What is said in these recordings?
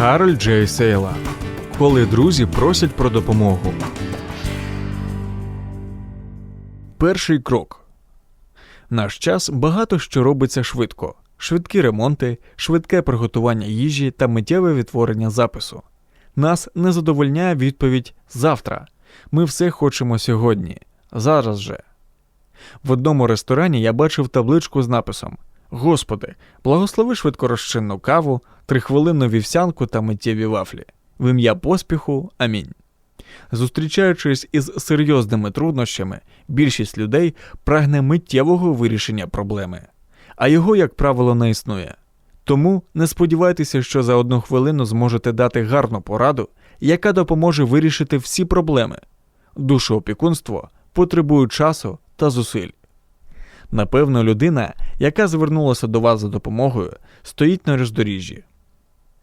Гарольд Джей Сейла. Коли друзі просять про допомогу. Перший крок. Наш час багато що робиться швидко: швидкі ремонти, швидке приготування їжі та миттєве відтворення запису. Нас не задовольняє відповідь завтра. Ми все хочемо сьогодні, зараз же. В одному ресторані я бачив табличку з написом Господи, благослови швидкорозчинну каву, трихвилинну вівсянку та миттєві вафлі. В ім'я поспіху. Амінь. Зустрічаючись із серйозними труднощами, більшість людей прагне миттєвого вирішення проблеми, а його, як правило, не існує. Тому не сподівайтеся, що за одну хвилину зможете дати гарну пораду, яка допоможе вирішити всі проблеми. Душоопікунство потребує часу та зусиль. Напевно, людина, яка звернулася до вас за допомогою, стоїть на роздоріжжі.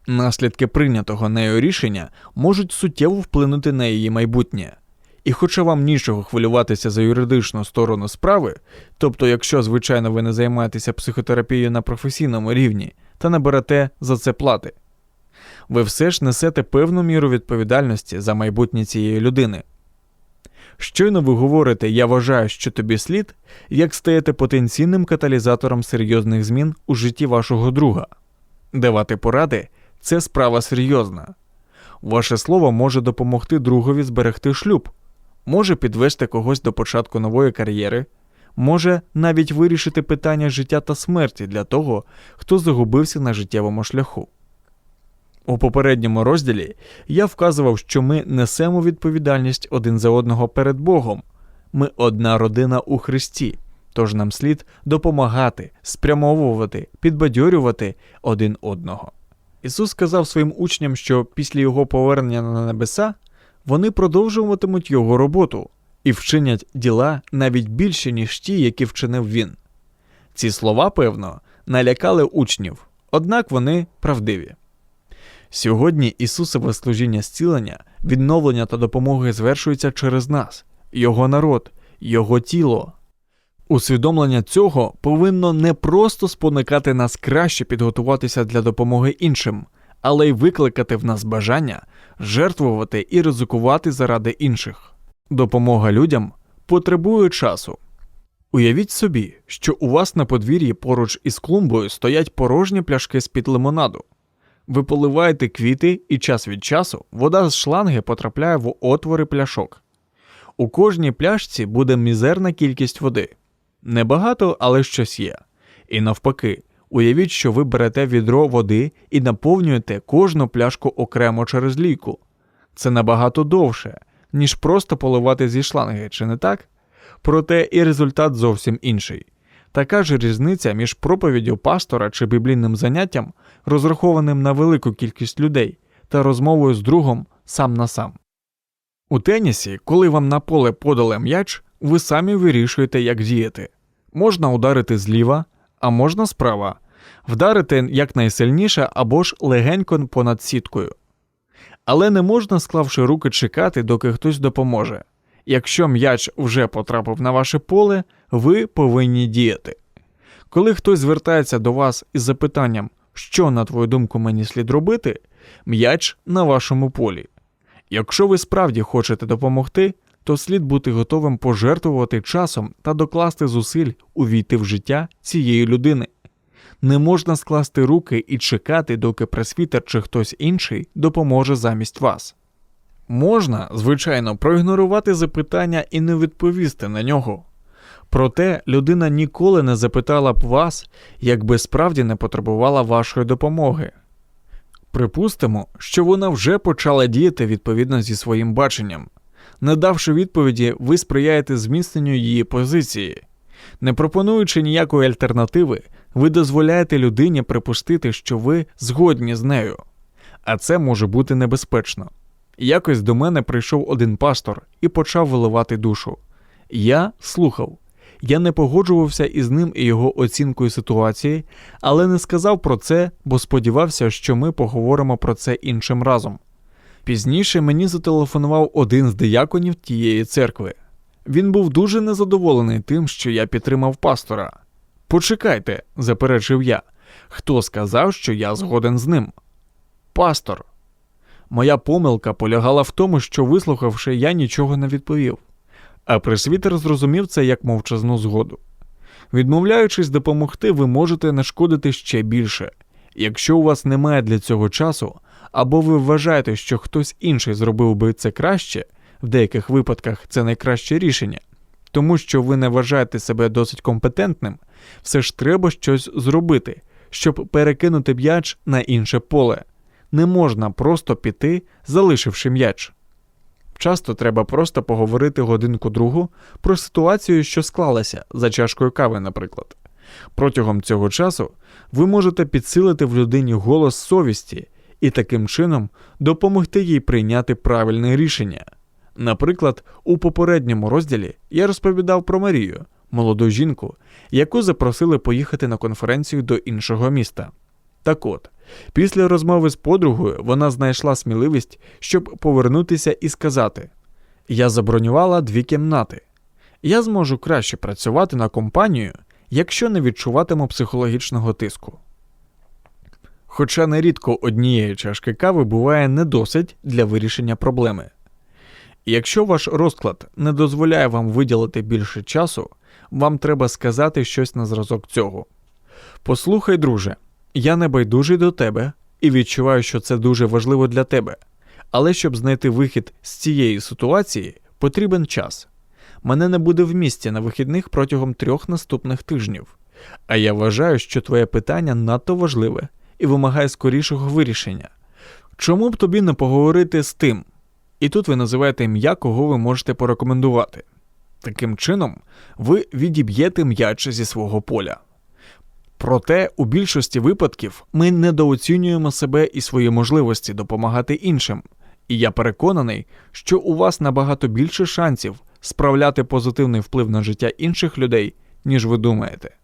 Наслідки прийнятого нею рішення можуть суттєво вплинути на її майбутнє. І хоча вам нічого хвилюватися за юридичну сторону справи, тобто, якщо, звичайно, ви не займаєтеся психотерапією на професійному рівні та не берете за це плати, ви все ж несете певну міру відповідальності за майбутнє цієї людини. Щойно ви говорите Я вважаю, що тобі слід, як стаєте потенційним каталізатором серйозних змін у житті вашого друга. Давати поради це справа серйозна. Ваше слово може допомогти другові зберегти шлюб, може підвести когось до початку нової кар'єри, може навіть вирішити питання життя та смерті для того, хто загубився на життєвому шляху. У попередньому розділі я вказував, що ми несемо відповідальність один за одного перед Богом. Ми одна родина у Христі, тож нам слід допомагати, спрямовувати, підбадьорювати один одного. Ісус сказав своїм учням, що після Його повернення на небеса вони продовжуватимуть Його роботу і вчинять діла навіть більше, ніж ті, які вчинив Він. Ці слова, певно, налякали учнів, однак вони правдиві. Сьогодні Ісусове служіння зцілення, відновлення та допомоги звершується через нас, Його народ, Його тіло. Усвідомлення цього повинно не просто спонукати нас краще підготуватися для допомоги іншим, але й викликати в нас бажання жертвувати і ризикувати заради інших. Допомога людям потребує часу. Уявіть собі, що у вас на подвір'ї поруч із клумбою стоять порожні пляшки з-під лимонаду. Ви поливаєте квіти, і час від часу вода з шланги потрапляє в отвори пляшок. У кожній пляшці буде мізерна кількість води. Небагато, але щось є. І навпаки, уявіть, що ви берете відро води і наповнюєте кожну пляшку окремо через лійку. Це набагато довше, ніж просто поливати зі шланги, чи не так? Проте і результат зовсім інший. Така ж різниця між проповіддю пастора чи біблійним заняттям, розрахованим на велику кількість людей, та розмовою з другом сам на сам. У тенісі, коли вам на поле подали м'яч, ви самі вирішуєте, як діяти. Можна ударити зліва, а можна справа, вдарити якнайсильніше або ж легенько понад сіткою. Але не можна, склавши руки, чекати, доки хтось допоможе. Якщо м'яч вже потрапив на ваше поле, ви повинні діяти. Коли хтось звертається до вас із запитанням, що, на твою думку, мені слід робити, м'яч на вашому полі. Якщо ви справді хочете допомогти, то слід бути готовим пожертвувати часом та докласти зусиль увійти в життя цієї людини. Не можна скласти руки і чекати, доки пресвітер чи хтось інший допоможе замість вас. Можна, звичайно, проігнорувати запитання і не відповісти на нього. Проте людина ніколи не запитала б вас, якби справді не потребувала вашої допомоги. Припустимо, що вона вже почала діяти відповідно зі своїм баченням. Не давши відповіді, ви сприяєте зміцненню її позиції. Не пропонуючи ніякої альтернативи, ви дозволяєте людині припустити, що ви згодні з нею, а це може бути небезпечно. Якось до мене прийшов один пастор і почав виливати душу. Я слухав. Я не погоджувався із ним і його оцінкою ситуації, але не сказав про це, бо сподівався, що ми поговоримо про це іншим разом. Пізніше мені зателефонував один з дияконів тієї церкви. Він був дуже незадоволений тим, що я підтримав пастора. Почекайте, заперечив я, хто сказав, що я згоден з ним. пастор. Моя помилка полягала в тому, що, вислухавши, я нічого не відповів, а пресвітер зрозумів це як мовчазну згоду. Відмовляючись допомогти, ви можете нашкодити ще більше. Якщо у вас немає для цього часу, або ви вважаєте, що хтось інший зробив би це краще, в деяких випадках це найкраще рішення, тому що ви не вважаєте себе досить компетентним, все ж треба щось зробити, щоб перекинути м'яч на інше поле. Не можна просто піти, залишивши м'яч. Часто треба просто поговорити годинку другу про ситуацію, що склалася за чашкою кави, наприклад. Протягом цього часу ви можете підсилити в людині голос совісті і таким чином допомогти їй прийняти правильне рішення. Наприклад, у попередньому розділі я розповідав про Марію, молоду жінку, яку запросили поїхати на конференцію до іншого міста. Так от, після розмови з подругою вона знайшла сміливість, щоб повернутися і сказати: Я забронювала дві кімнати. Я зможу краще працювати на компанію, якщо не відчуватиму психологічного тиску. Хоча нерідко однієї чашки кави буває не досить для вирішення проблеми. Якщо ваш розклад не дозволяє вам виділити більше часу, вам треба сказати щось на зразок цього. Послухай, друже, я не байдужий до тебе і відчуваю, що це дуже важливо для тебе. Але щоб знайти вихід з цієї ситуації, потрібен час. Мене не буде в місті на вихідних протягом трьох наступних тижнів. А я вважаю, що твоє питання надто важливе і вимагає скорішого вирішення. Чому б тобі не поговорити з тим? І тут ви називаєте ім'я, кого ви можете порекомендувати. Таким чином, ви відіб'єте м'яч зі свого поля. Проте у більшості випадків ми недооцінюємо себе і свої можливості допомагати іншим, і я переконаний, що у вас набагато більше шансів справляти позитивний вплив на життя інших людей, ніж ви думаєте.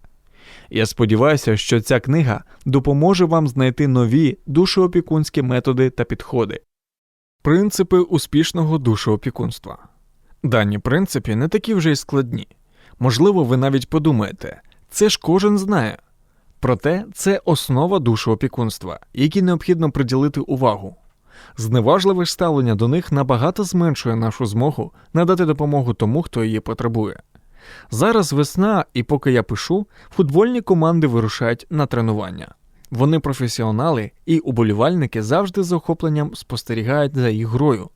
Я сподіваюся, що ця книга допоможе вам знайти нові душоопікунські методи та підходи. Принципи успішного душоопікунства. Дані принципи не такі вже й складні. Можливо, ви навіть подумаєте, це ж кожен знає. Проте це основа душоопікунства, якій необхідно приділити увагу. Зневажливе ставлення до них набагато зменшує нашу змогу надати допомогу тому, хто її потребує. Зараз весна, і поки я пишу, футбольні команди вирушають на тренування. Вони професіонали і уболівальники завжди з охопленням спостерігають за їх грою.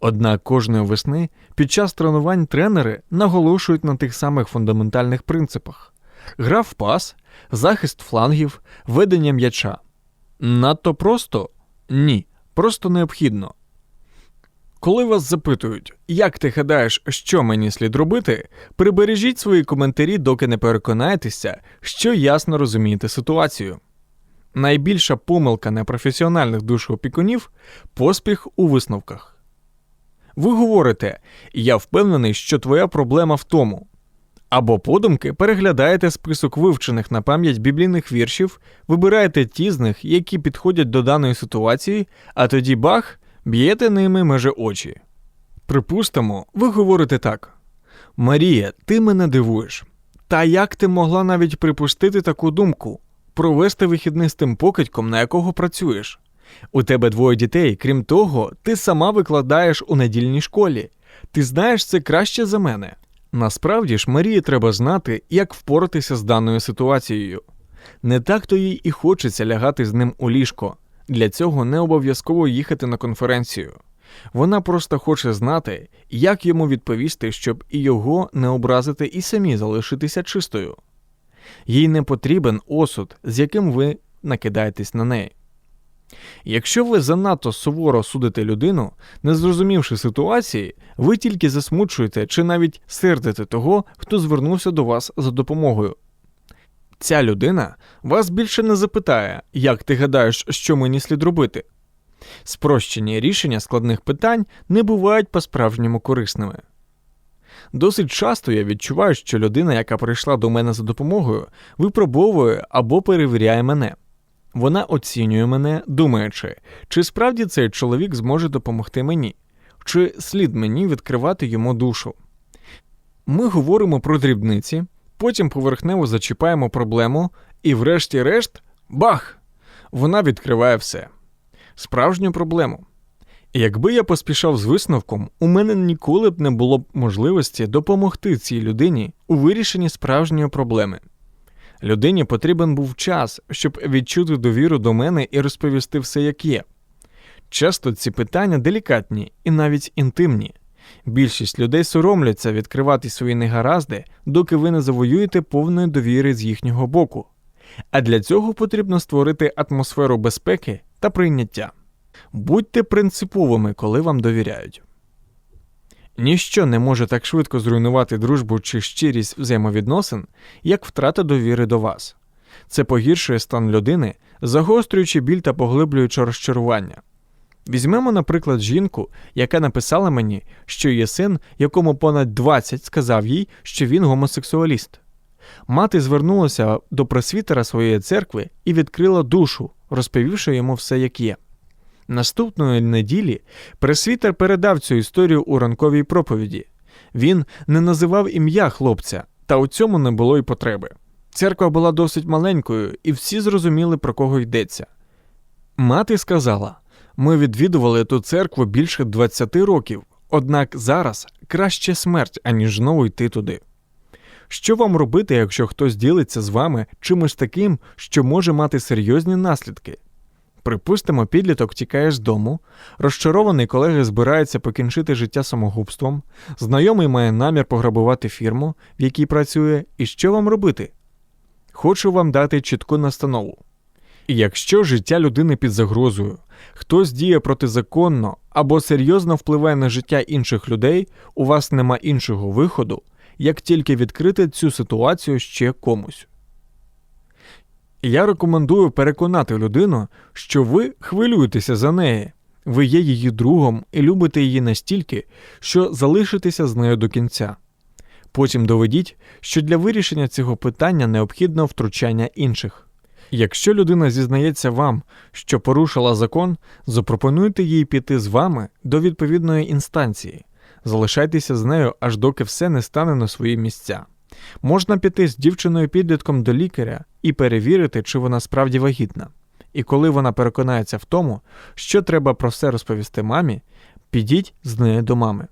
Однак кожної весни під час тренувань тренери наголошують на тих самих фундаментальних принципах: гра в пас, захист флангів, ведення м'яча. Надто просто? Ні, просто необхідно. Коли вас запитують, як ти гадаєш, що мені слід робити, прибережіть свої коментарі, доки не переконаєтеся, що ясно розумієте ситуацію. Найбільша помилка непрофесіональних душоопікунів поспіх у висновках. Ви говорите, я впевнений, що твоя проблема в тому. Або подумки переглядаєте список вивчених на пам'ять біблійних віршів, вибираєте ті з них, які підходять до даної ситуації, а тоді бах, б'єте ними меже очі. Припустимо, ви говорите так: Марія, ти мене дивуєш. Та як ти могла навіть припустити таку думку? Провести вихідний з тим покидьком, на якого працюєш? У тебе двоє дітей, крім того, ти сама викладаєш у недільній школі. Ти знаєш це краще за мене. Насправді ж, Марії треба знати, як впоратися з даною ситуацією. Не так то їй і хочеться лягати з ним у ліжко. Для цього не обов'язково їхати на конференцію. Вона просто хоче знати, як йому відповісти, щоб і його не образити, і самі залишитися чистою. Їй не потрібен осуд, з яким ви накидаєтесь на неї. Якщо ви занадто суворо судите людину, не зрозумівши ситуації, ви тільки засмучуєте чи навіть сердите того, хто звернувся до вас за допомогою. Ця людина вас більше не запитає, як ти гадаєш, що мені слід робити. Спрощені рішення складних питань не бувають по-справжньому корисними. Досить часто я відчуваю, що людина, яка прийшла до мене за допомогою, випробовує або перевіряє мене. Вона оцінює мене, думаючи, чи справді цей чоловік зможе допомогти мені, чи слід мені відкривати йому душу. Ми говоримо про дрібниці, потім поверхнево зачіпаємо проблему, і, врешті-решт, бах! Вона відкриває все. справжню проблему. Якби я поспішав з висновком, у мене ніколи б не було б можливості допомогти цій людині у вирішенні справжньої проблеми. Людині потрібен був час, щоб відчути довіру до мене і розповісти все, як є. Часто ці питання делікатні і навіть інтимні. Більшість людей соромляться відкривати свої негаразди, доки ви не завоюєте повної довіри з їхнього боку. А для цього потрібно створити атмосферу безпеки та прийняття. Будьте принциповими, коли вам довіряють. Ніщо не може так швидко зруйнувати дружбу чи щирість взаємовідносин, як втрата довіри до вас. Це погіршує стан людини, загострюючи біль та поглиблюючи розчарування. Візьмемо, наприклад, жінку, яка написала мені, що є син, якому понад 20 сказав їй, що він гомосексуаліст. Мати звернулася до просвітера своєї церкви і відкрила душу, розповівши йому все, як є. Наступної неділі пресвітер передав цю історію у ранковій проповіді. Він не називав ім'я хлопця, та у цьому не було й потреби. Церква була досить маленькою, і всі зрозуміли, про кого йдеться. Мати сказала: ми відвідували ту церкву більше 20 років, однак зараз краще смерть, аніж знову йти туди. Що вам робити, якщо хтось ділиться з вами чимось таким, що може мати серйозні наслідки? Припустимо, підліток тікає з дому, розчарований колега збирається покінчити життя самогубством, знайомий має намір пограбувати фірму, в якій працює, і що вам робити? Хочу вам дати чітку настанову. І якщо життя людини під загрозою, хтось діє протизаконно або серйозно впливає на життя інших людей, у вас нема іншого виходу, як тільки відкрити цю ситуацію ще комусь. Я рекомендую переконати людину, що ви хвилюєтеся за неї, ви є її другом і любите її настільки, що залишитеся з нею до кінця. Потім доведіть, що для вирішення цього питання необхідно втручання інших. Якщо людина зізнається вам, що порушила закон, запропонуйте їй піти з вами до відповідної інстанції, залишайтеся з нею, аж доки все не стане на свої місця. Можна піти з дівчиною підлітком до лікаря і перевірити, чи вона справді вагітна. І коли вона переконається в тому, що треба про все розповісти мамі, підіть з нею до мами.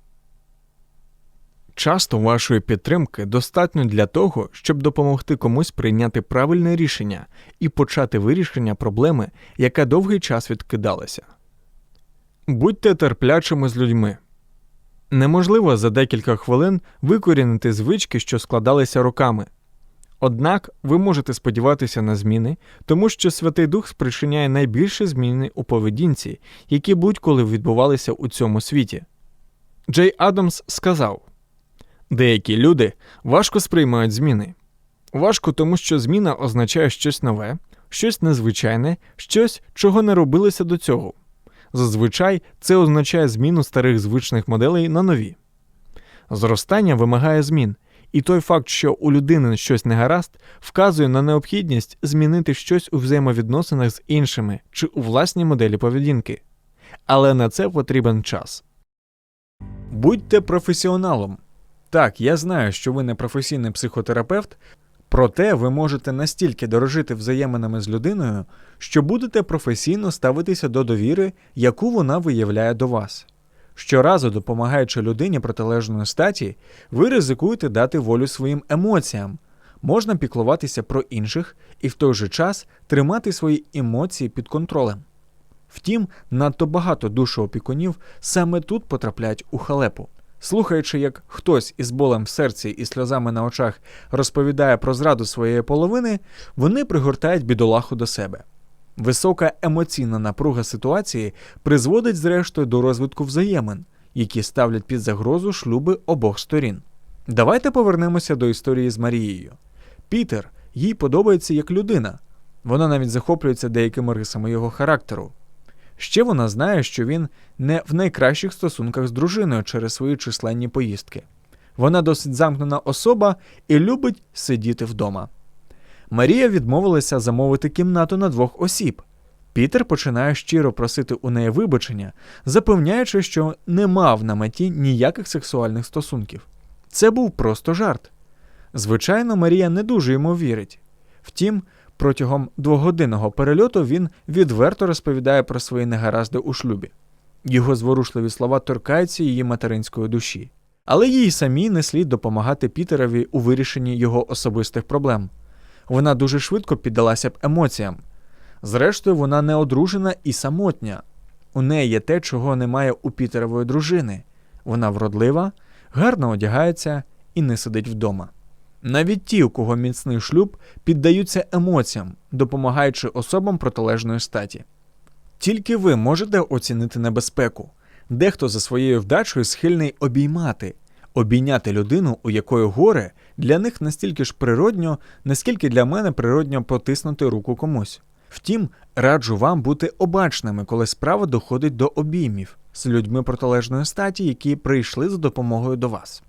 Часто вашої підтримки достатньо для того, щоб допомогти комусь прийняти правильне рішення і почати вирішення проблеми, яка довгий час відкидалася. Будьте терплячими з людьми. Неможливо за декілька хвилин викорінити звички, що складалися роками. Однак ви можете сподіватися на зміни, тому що Святий Дух спричиняє найбільші зміни у поведінці, які будь-коли відбувалися у цьому світі. Джей Адамс сказав деякі люди важко сприймають зміни. Важко, тому що зміна означає щось нове, щось незвичайне, щось, чого не робилося до цього. Зазвичай це означає зміну старих звичних моделей на нові. Зростання вимагає змін, і той факт, що у людини щось не гаразд, вказує на необхідність змінити щось у взаємовідносинах з іншими чи у власній моделі поведінки. Але на це потрібен час. Будьте професіоналом. Так, я знаю, що ви не професійний психотерапевт, проте ви можете настільки дорожити взаєминами з людиною, що будете професійно ставитися до довіри, яку вона виявляє до вас. Щоразу, допомагаючи людині протилежної статі, ви ризикуєте дати волю своїм емоціям. Можна піклуватися про інших і в той же час тримати свої емоції під контролем. Втім, надто багато душоопікунів саме тут потрапляють у халепу. Слухаючи, як хтось із болем в серці і сльозами на очах розповідає про зраду своєї половини, вони пригортають бідолаху до себе. Висока емоційна напруга ситуації призводить, зрештою, до розвитку взаємин, які ставлять під загрозу шлюби обох сторін. Давайте повернемося до історії з Марією. Пітер їй подобається як людина, вона навіть захоплюється деякими рисами його характеру. Ще вона знає, що він не в найкращих стосунках з дружиною через свої численні поїздки. Вона досить замкнена особа і любить сидіти вдома. Марія відмовилася замовити кімнату на двох осіб. Пітер починає щиро просити у неї вибачення, запевняючи, що не мав на меті ніяких сексуальних стосунків. Це був просто жарт. Звичайно, Марія не дуже йому вірить. Втім, Протягом двогодинного перельоту він відверто розповідає про свої негаразди у шлюбі. Його зворушливі слова торкаються її материнської душі. Але їй самій не слід допомагати Пітерові у вирішенні його особистих проблем. Вона дуже швидко піддалася б емоціям. Зрештою, вона не одружена і самотня. У неї є те, чого немає у Пітерової дружини. Вона вродлива, гарно одягається і не сидить вдома. Навіть ті, у кого міцний шлюб, піддаються емоціям, допомагаючи особам протилежної статі. Тільки ви можете оцінити небезпеку. Дехто за своєю вдачею схильний обіймати, обійняти людину, у якої горе, для них настільки ж природньо, наскільки для мене природньо потиснути руку комусь. Втім, раджу вам бути обачними, коли справа доходить до обіймів з людьми протилежної статі, які прийшли за допомогою до вас.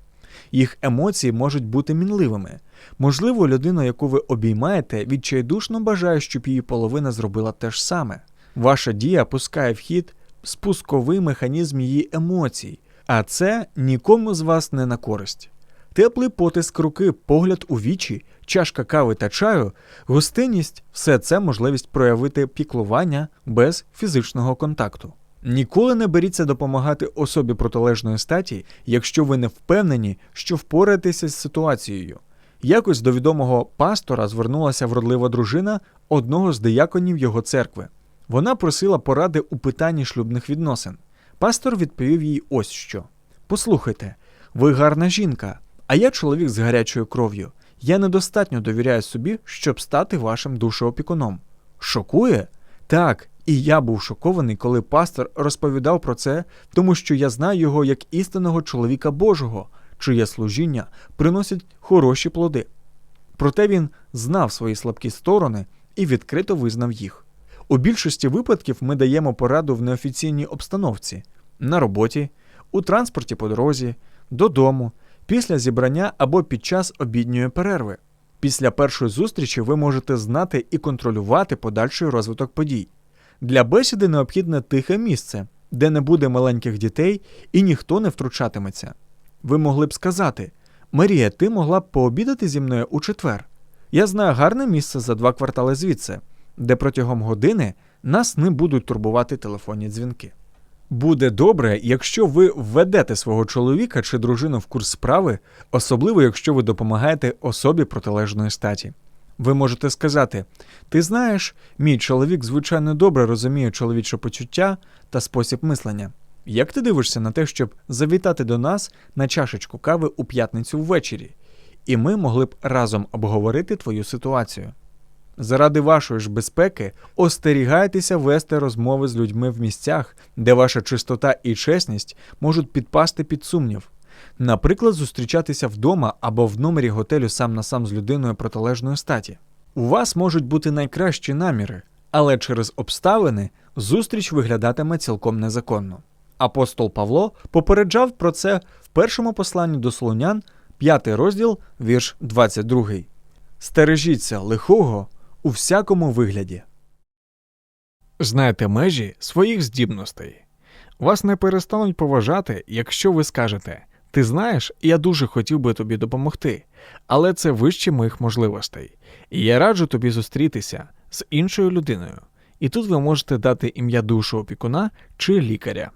Їх емоції можуть бути мінливими. Можливо, людина, яку ви обіймаєте, відчайдушно бажає, щоб її половина зробила те ж саме. Ваша дія пускає в хід спусковий механізм її емоцій, а це нікому з вас не на користь. Теплий потиск руки, погляд у вічі, чашка кави та чаю, гостинність все це можливість проявити піклування без фізичного контакту. Ніколи не беріться допомагати особі протилежної статі, якщо ви не впевнені, що впораєтеся з ситуацією. Якось до відомого пастора звернулася вродлива дружина одного з дияконів його церкви. Вона просила поради у питанні шлюбних відносин. Пастор відповів їй ось що: Послухайте, ви гарна жінка, а я чоловік з гарячою кров'ю. Я недостатньо довіряю собі, щоб стати вашим душеопікуном. Шокує? Так, і я був шокований, коли пастор розповідав про це, тому що я знаю його як істинного чоловіка Божого, чиє служіння приносить хороші плоди. Проте він знав свої слабкі сторони і відкрито визнав їх. У більшості випадків ми даємо пораду в неофіційній обстановці на роботі, у транспорті по дорозі, додому, після зібрання або під час обідньої перерви. Після першої зустрічі ви можете знати і контролювати подальший розвиток подій. Для бесіди необхідне тихе місце, де не буде маленьких дітей і ніхто не втручатиметься. Ви могли б сказати: Марія, ти могла б пообідати зі мною у четвер. Я знаю гарне місце за два квартали звідси, де протягом години нас не будуть турбувати телефонні дзвінки. Буде добре, якщо ви введете свого чоловіка чи дружину в курс справи, особливо якщо ви допомагаєте особі протилежної статі. Ви можете сказати: ти знаєш, мій чоловік звичайно добре розуміє чоловіче почуття та спосіб мислення. Як ти дивишся на те, щоб завітати до нас на чашечку кави у п'ятницю ввечері, і ми могли б разом обговорити твою ситуацію? Заради вашої ж безпеки остерігайтеся вести розмови з людьми в місцях, де ваша чистота і чесність можуть підпасти під сумнів. Наприклад, зустрічатися вдома або в номері готелю сам на сам з людиною протилежної статі. У вас можуть бути найкращі наміри, але через обставини зустріч виглядатиме цілком незаконно. Апостол Павло попереджав про це в першому посланні до Солонян, 5 розділ, вірш 22. Стережіться лихого у всякому вигляді. Знайте межі своїх здібностей. Вас не перестануть поважати, якщо ви скажете Ти знаєш, я дуже хотів би тобі допомогти, але це вище моїх можливостей, і я раджу тобі зустрітися з іншою людиною. І тут ви можете дати ім'я душу опікуна чи лікаря.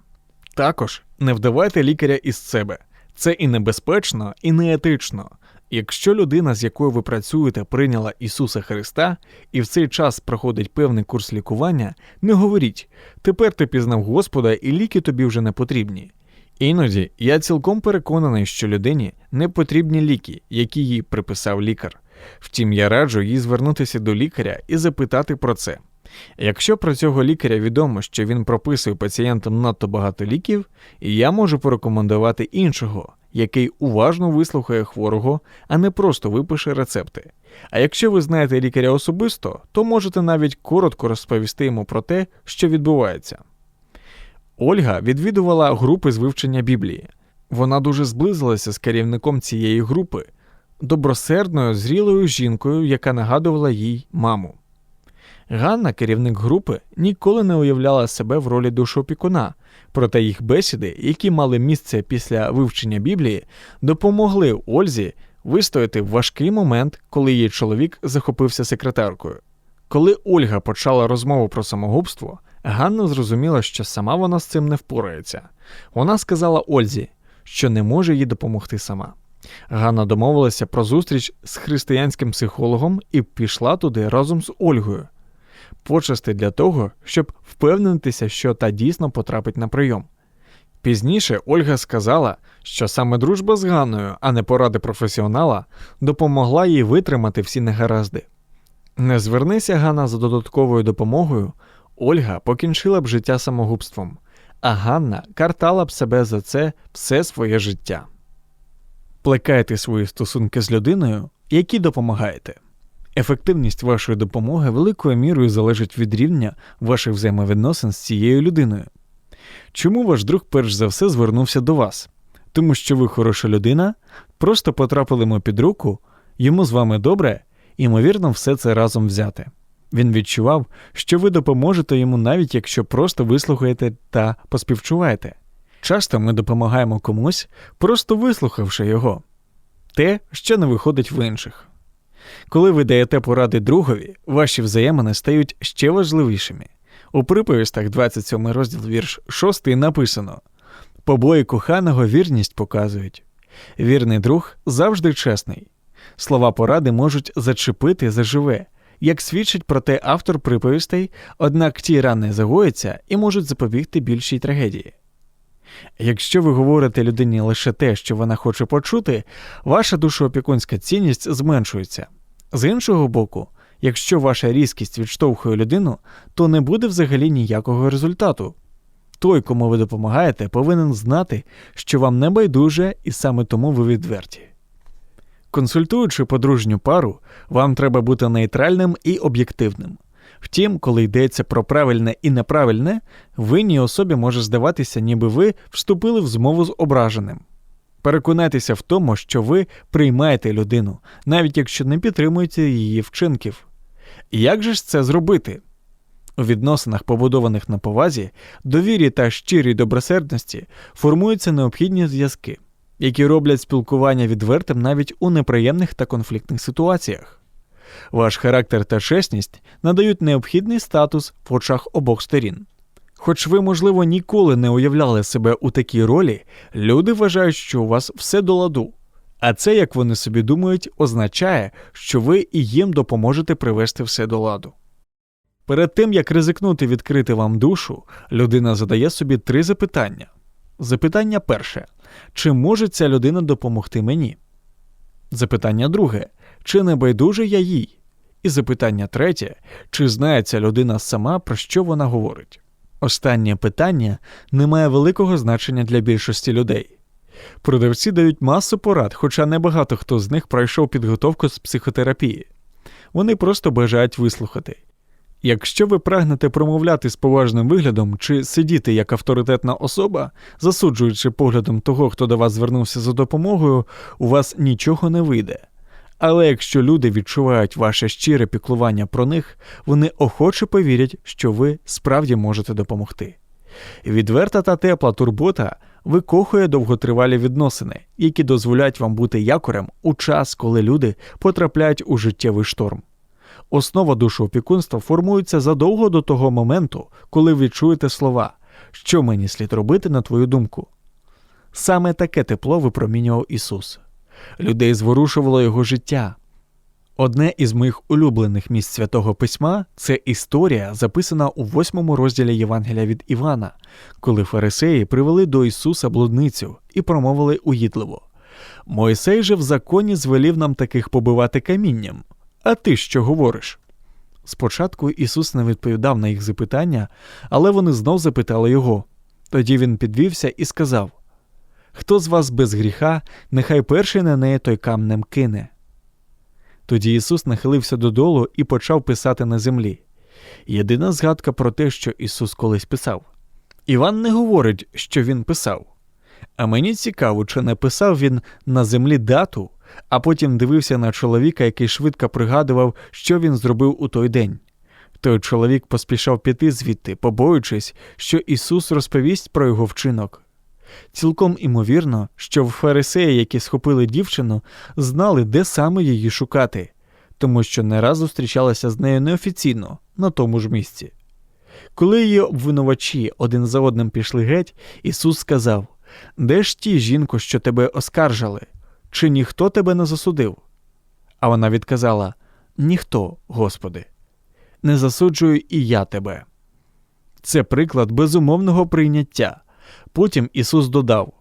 Також не вдавайте лікаря із себе. Це і небезпечно, і неетично. Якщо людина, з якою ви працюєте, прийняла Ісуса Христа і в цей час проходить певний курс лікування, не говоріть тепер ти пізнав Господа і ліки тобі вже не потрібні. Іноді я цілком переконаний, що людині не потрібні ліки, які їй приписав лікар. Втім, я раджу їй звернутися до лікаря і запитати про це. Якщо про цього лікаря відомо, що він прописує пацієнтам надто багато ліків, я можу порекомендувати іншого, який уважно вислухає хворого, а не просто випише рецепти. А якщо ви знаєте лікаря особисто, то можете навіть коротко розповісти йому про те, що відбувається. Ольга відвідувала групи з вивчення Біблії. Вона дуже зблизилася з керівником цієї групи, добросердною, зрілою жінкою, яка нагадувала їй маму. Ганна, керівник групи, ніколи не уявляла себе в ролі душопікуна, проте їх бесіди, які мали місце після вивчення Біблії, допомогли Ользі вистояти в важкий момент, коли її чоловік захопився секретаркою. Коли Ольга почала розмову про самогубство, Ганна зрозуміла, що сама вона з цим не впорається. Вона сказала Ользі, що не може їй допомогти сама. Ганна домовилася про зустріч з християнським психологом і пішла туди разом з Ольгою. Почасти для того, щоб впевнитися, що та дійсно потрапить на прийом. Пізніше Ольга сказала, що саме дружба з Ганною, а не поради професіонала, допомогла їй витримати всі негаразди. Не звернися Ганна за додатковою допомогою, Ольга покінчила б життя самогубством, а Ганна картала б себе за це все своє життя. Плекайте свої стосунки з людиною, якій допомагаєте. Ефективність вашої допомоги великою мірою залежить від рівня ваших взаємовідносин з цією людиною. Чому ваш друг перш за все звернувся до вас? Тому що ви хороша людина, просто потрапили йому під руку, йому з вами добре, ймовірно, все це разом взяти. Він відчував, що ви допоможете йому, навіть якщо просто вислухаєте та поспівчуваєте. Часто ми допомагаємо комусь, просто вислухавши його, те, що не виходить в інших. Коли ви даєте поради другові, ваші взаємини стають ще важливішими. У приповістах 27 розділ вірш 6 написано Побої коханого вірність показують. Вірний друг завжди чесний. Слова поради можуть зачепити заживе, як свідчить про те автор приповістей, однак ті рани загояться і можуть запобігти більшій трагедії. Якщо ви говорите людині лише те, що вона хоче почути, ваша душоопікунська цінність зменшується. З іншого боку, якщо ваша різкість відштовхує людину, то не буде взагалі ніякого результату. Той, кому ви допомагаєте, повинен знати, що вам не байдуже, і саме тому ви відверті. Консультуючи подружню пару, вам треба бути нейтральним і об'єктивним. Втім, коли йдеться про правильне і неправильне, винній особі може здаватися, ніби ви вступили в змову з ображеним. Переконайтеся в тому, що ви приймаєте людину, навіть якщо не підтримуєте її вчинків. Як же ж це зробити? У відносинах, побудованих на повазі, довірі та щирій добросердності, формуються необхідні зв'язки, які роблять спілкування відвертим навіть у неприємних та конфліктних ситуаціях. Ваш характер та чесність надають необхідний статус в очах обох сторін. Хоч ви, можливо, ніколи не уявляли себе у такій ролі, люди вважають, що у вас все до ладу. А це, як вони собі думають, означає, що ви і їм допоможете привести все до ладу. Перед тим як ризикнути відкрити вам душу, людина задає собі три запитання. Запитання перше: чи може ця людина допомогти мені? Запитання друге чи не байдуже я їй? І запитання третє, чи знає ця людина сама, про що вона говорить? Останнє питання не має великого значення для більшості людей. Продавці дають масу порад, хоча небагато хто з них пройшов підготовку з психотерапії. Вони просто бажають вислухати. Якщо ви прагнете промовляти з поважним виглядом чи сидіти як авторитетна особа, засуджуючи поглядом того, хто до вас звернувся за допомогою, у вас нічого не вийде. Але якщо люди відчувають ваше щире піклування про них, вони охоче повірять, що ви справді можете допомогти. Відверта та тепла турбота викохує довготривалі відносини, які дозволяють вам бути якорем у час, коли люди потрапляють у життєвий шторм. Основа душоопікунства формується задовго до того моменту, коли ви чуєте слова, що мені слід робити на твою думку. Саме таке тепло випромінював Ісус. Людей зворушувало його життя. Одне із моїх улюблених місць святого письма це історія, записана у восьмому розділі Євангелія від Івана, коли фарисеї привели до Ісуса блудницю і промовили угідливо Мойсей же в законі звелів нам таких побивати камінням. А ти що говориш? Спочатку Ісус не відповідав на їх запитання, але вони знов запитали його. Тоді він підвівся і сказав Хто з вас без гріха, нехай перший на неї той камнем кине. Тоді Ісус нахилився додолу і почав писати на землі. Єдина згадка про те, що Ісус колись писав. Іван не говорить, що він писав. А мені цікаво, чи не писав він на землі дату, а потім дивився на чоловіка, який швидко пригадував, що він зробив у той день. Той чоловік поспішав піти звідти, побоюючись, що Ісус розповість про його вчинок. Цілком імовірно, що в фарисеї, які схопили дівчину, знали, де саме її шукати. тому що не раз зустрічалася з нею неофіційно на тому ж місці. Коли її обвинувачі один за одним пішли геть, Ісус сказав: Де ж ті, жінко, що тебе оскаржали? Чи ніхто тебе не засудив? А вона відказала: Ніхто, Господи, не засуджую і я тебе. Це приклад безумовного прийняття. Потім Ісус додав: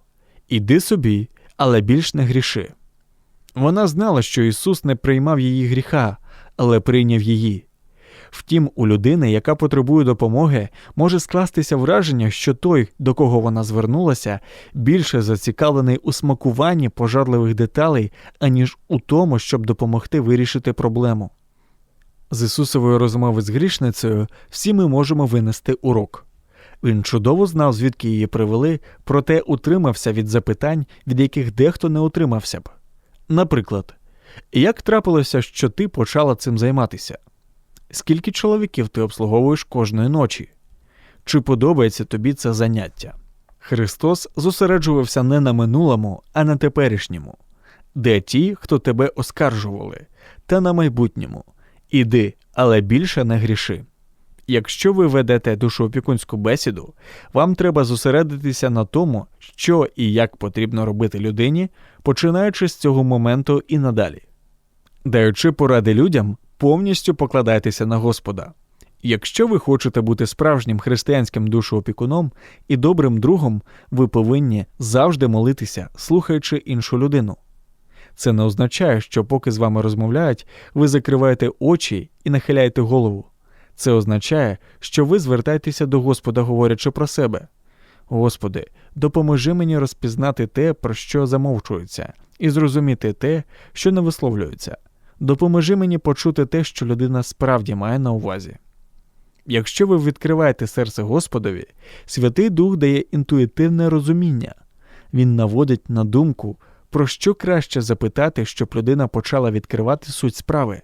Іди собі, але більш не гріши. Вона знала, що Ісус не приймав її гріха, але прийняв її. Втім, у людини, яка потребує допомоги, може скластися враження, що той, до кого вона звернулася, більше зацікавлений у смакуванні пожарливих деталей, аніж у тому, щоб допомогти вирішити проблему. З Ісусової розмови з грішницею всі ми можемо винести урок. Він чудово знав, звідки її привели, проте утримався від запитань, від яких дехто не утримався б. Наприклад, як трапилося, що ти почала цим займатися? Скільки чоловіків ти обслуговуєш кожної ночі? Чи подобається тобі це заняття? Христос зосереджувався не на минулому, а на теперішньому, де ті, хто тебе оскаржували, та на майбутньому. Іди, але більше не гріши. Якщо ви ведете душоопікунську бесіду, вам треба зосередитися на тому, що і як потрібно робити людині, починаючи з цього моменту і надалі. Даючи поради людям, повністю покладайтеся на Господа. Якщо ви хочете бути справжнім християнським душоопікуном і добрим другом, ви повинні завжди молитися, слухаючи іншу людину. Це не означає, що поки з вами розмовляють, ви закриваєте очі і нахиляєте голову. Це означає, що ви звертаєтеся до Господа, говорячи про себе. Господи, допоможи мені розпізнати те, про що замовчується, і зрозуміти те, що не висловлюється. Допоможи мені почути те, що людина справді має на увазі. Якщо ви відкриваєте серце Господові, Святий Дух дає інтуїтивне розуміння, він наводить на думку, про що краще запитати, щоб людина почала відкривати суть справи.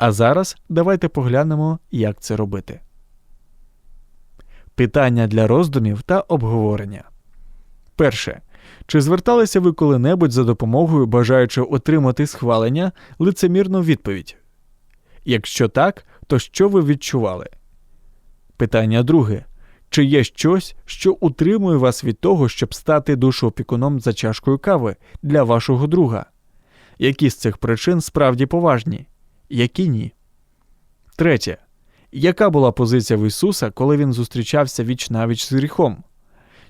А зараз давайте поглянемо, як це робити. Питання для роздумів та обговорення. Перше. Чи зверталися ви коли-небудь за допомогою, бажаючи отримати схвалення, лицемірну відповідь? Якщо так, то що ви відчували? Питання друге. Чи є щось, що утримує вас від того, щоб стати душоопікуном за чашкою кави для вашого друга? Які з цих причин справді поважні? Які ні? Третє. Яка була позиція в Ісуса, коли він зустрічався віч навіч з гріхом?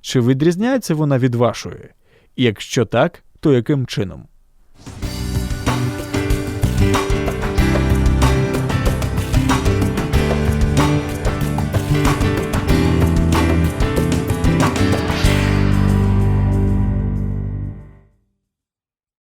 Чи відрізняється вона від вашої? І якщо так, то яким чином?